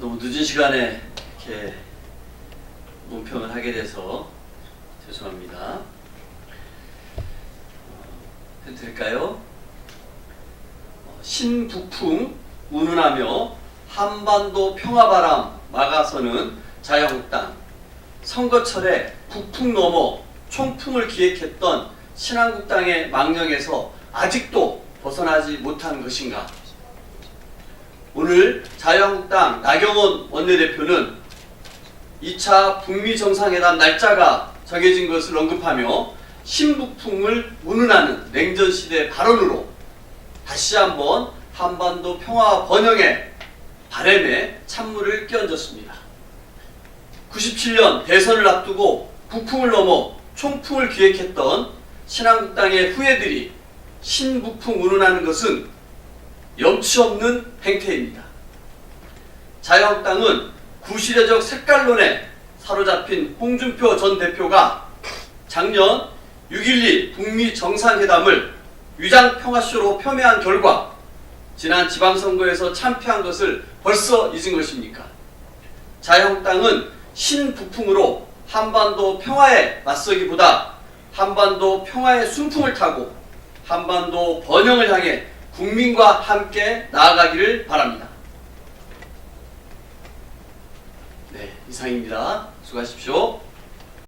너무 늦은 시간에 이렇게 논평을 하게 돼서 죄송합니다. 어, 해도 될까요? 어, 신북풍 운운하며 한반도 평화바람 막아서는 자유한국당 선거철에 북풍 넘어 총풍을 기획했던 신한국당의 망령에서 아직도 벗어나지 못한 것인가? 오늘 자유한국당 나경원 원내대표는 2차 북미 정상회담 날짜가 정해진 것을 언급하며 신북풍을 운운하는 냉전 시대 발언으로 다시 한번 한반도 평화 번영의 바램에 찬물을 끼얹었습니다. 97년 대선을 앞두고 북풍을 넘어 총풍을 기획했던 신한국당의 후예들이 신북풍 운운하는 것은 염치 없는 행태입니다. 자유한국당은 구시대적 색깔론에 사로잡힌 홍준표 전 대표가 작년 6.12 북미 정상회담을 위장 평화쇼로 폄훼한 결과 지난 지방선거에서 참패한 것을 벌써 잊은 것입니까? 자유한국당은 신북풍으로 한반도 평화에 맞서기보다 한반도 평화의 순풍을 타고 한반도 번영을 향해 국민과 함께 나아가기를 바랍니다. 네, 이상입니다. 수고하십시오.